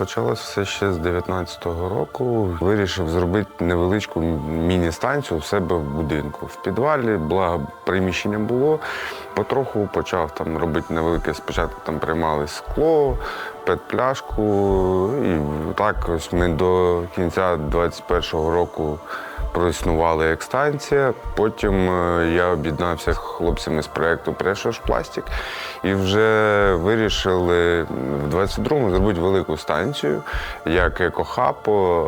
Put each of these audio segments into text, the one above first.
Почалось все ще з 19-го року. Вирішив зробити невеличку міні-станцію у себе в будинку. В підвалі, благо приміщення було. Потроху почав там робити невелике. Спочатку там приймали скло, петпляшку. І так ось ми до кінця 21-го року проіснували як станція. Потім е, я об'єднався з хлопцями з проєкту Прешош Пластик і вже вирішили в 22-му зробити велику станцію як екохапо.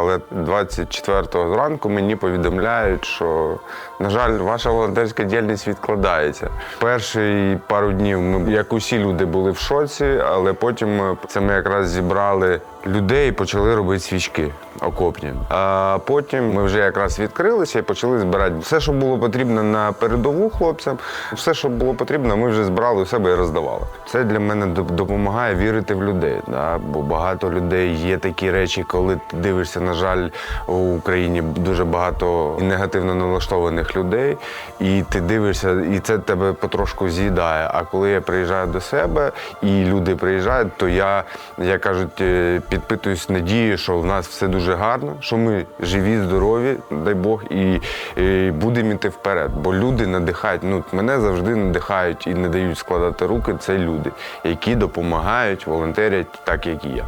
Але 24-го зранку мені повідомляють, що, на жаль, ваша волонтерська діяльність відкладається. Перші пару днів ми, як усі люди, були в шоці, але потім е, це ми якраз зібрали людей і почали робити свічки окопні. А потім ми вже якраз відкрилися і почали збирати все, що було потрібно на передову хлопцям, все, що було потрібно, ми вже збирали у себе і роздавали. Це для мене допомагає вірити в людей. Да? Бо багато людей є такі речі, коли ти дивишся, на жаль, у Україні дуже багато негативно налаштованих людей, і ти дивишся, і це тебе потрошку з'їдає. А коли я приїжджаю до себе і люди приїжджають, то я, як кажуть, е, підпитуюсь надією, що в нас все дуже гарно, що ми живі, здорові, дай Бог, і, і будемо йти вперед. Бо люди надихають. Ну, мене завжди надихають і не дають складати руки. Це люди, які допомагають, волонтерять, так як і я.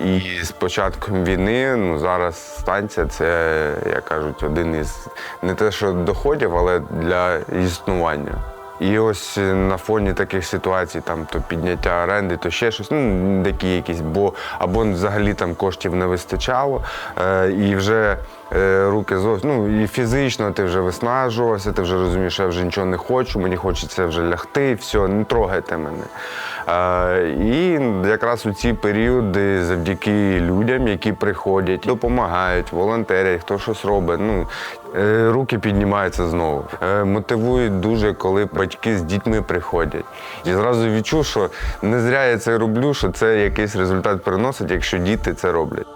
І з початком війни, ну зараз станція це, як кажуть, один із не те, що доходів, але для існування. І ось на фоні таких ситуацій, там то підняття оренди, то ще щось, ну такі якісь, бо або взагалі там коштів не вистачало, е, і вже е, руки зовсім, ну і фізично ти вже виснажувався, ти вже розумієш, я вже нічого не хочу, мені хочеться вже лягти, все, не трогайте мене. І якраз у ці періоди, завдяки людям, які приходять, допомагають, волонтерять, хто щось робить. Ну, е, руки піднімаються знову. Е, Мотивують дуже, коли батьки з дітьми приходять. І зразу відчув, що не зря я це роблю, що це якийсь результат приносить, якщо діти це роблять.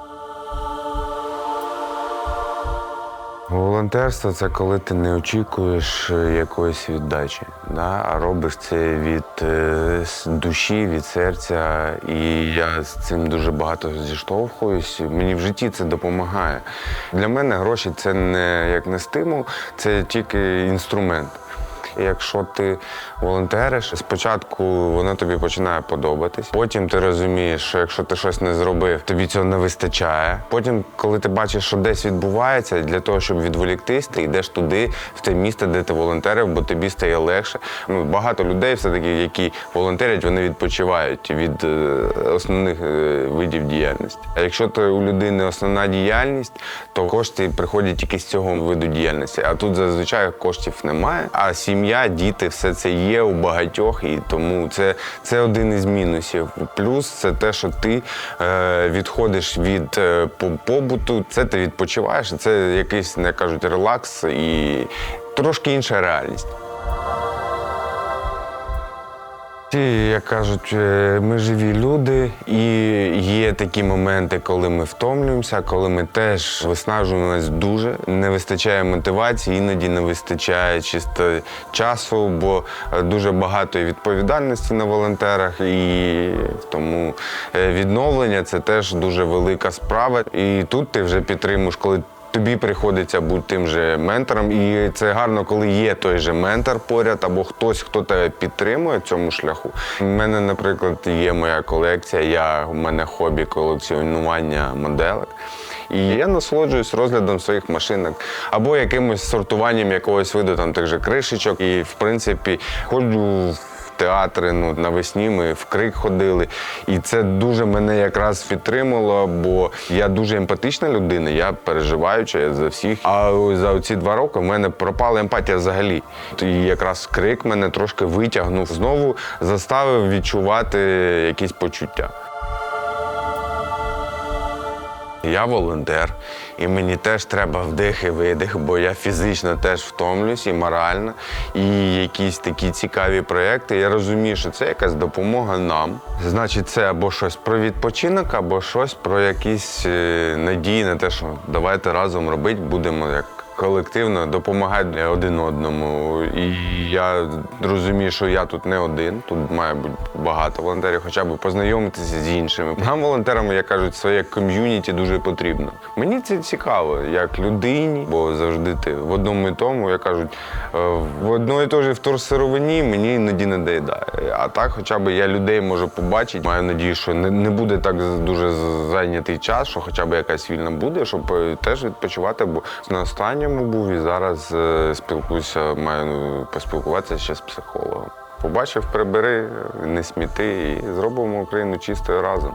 Волонтерство це коли ти не очікуєш е, якоїсь віддачі, да? а робиш це від е, душі, від серця. І я з цим дуже багато зіштовхуюсь. Мені в житті це допомагає. Для мене гроші це не як не стимул, це тільки інструмент. І Якщо ти волонтериш, спочатку воно тобі починає подобатись. Потім ти розумієш, що якщо ти щось не зробив, тобі цього не вистачає. Потім, коли ти бачиш, що десь відбувається, для того, щоб відволіктись, ти йдеш туди, в те місце, де ти волонтерив, бо тобі стає легше. Ну, багато людей, все-таки, які волонтерять, вони відпочивають від е, основних е, видів діяльності. А якщо то у людини основна діяльність, то кошти приходять тільки з цього виду діяльності. А тут зазвичай коштів немає. А сім'я, діти, все це є у багатьох, і тому це, це один із мінусів. Плюс це те, що ти е, відходиш від е, побуту, це ти відпочиваєш, це якийсь, не кажуть, релакс і трошки інша реальність. Як кажуть, е, ми живі люди, і є такі моменти, коли ми втомлюємося, коли ми теж виснажуємось дуже, не вистачає мотивації, іноді не вистачає чисто часу, бо е, дуже багато відповідальності на волонтерах, і тому е, відновлення це теж дуже велика справа. І тут ти вже підтримуєш, коли Тобі приходиться бути тим же ментором, і це гарно, коли є той же ментор поряд або хтось, хто тебе підтримує цьому шляху. У мене, наприклад, є моя колекція, я, у мене хобі колекціонування моделек. І я насолоджуюсь розглядом своїх машинок або якимось сортуванням якогось виду там тих же кришечок. І в принципі ходжу театри. Ну навесні ми в крик ходили, і це дуже мене якраз підтримало, бо я дуже емпатична людина, я переживаюча за всіх. А за ці два роки в мене пропала емпатія взагалі. І якраз крик мене трошки витягнув, знову заставив відчувати якісь почуття. Я волонтер, і мені теж треба вдих і видих, бо я фізично теж втомлюсь і морально. І якісь такі цікаві проекти. Я розумію, що це якась допомога нам. Значить, це або щось про відпочинок, або щось про якісь е, надії на те, що давайте разом робити, будемо як колективно, допомагати один одному. І я розумію, що я тут не один, тут має бути багато волонтерів, хоча б познайомитися з іншими. Нам, волонтерам, як кажуть, своє ком'юніті дуже потрібно. Мені це цікаво, як людині, бо завжди ти в одному і тому, як кажуть, е, в одної і той же вторсировині мені іноді не доїдає. А так, хоча б я людей можу побачити. Маю надію, що не, буде так дуже зайнятий час, що хоча б якась вільна буде, щоб е, теж відпочивати. Бо на останньому був і зараз е, спілкуюся, маю поспілкуватися ще з психологом. Побачив, прибери, не сміти і зробимо Україну чистою разом.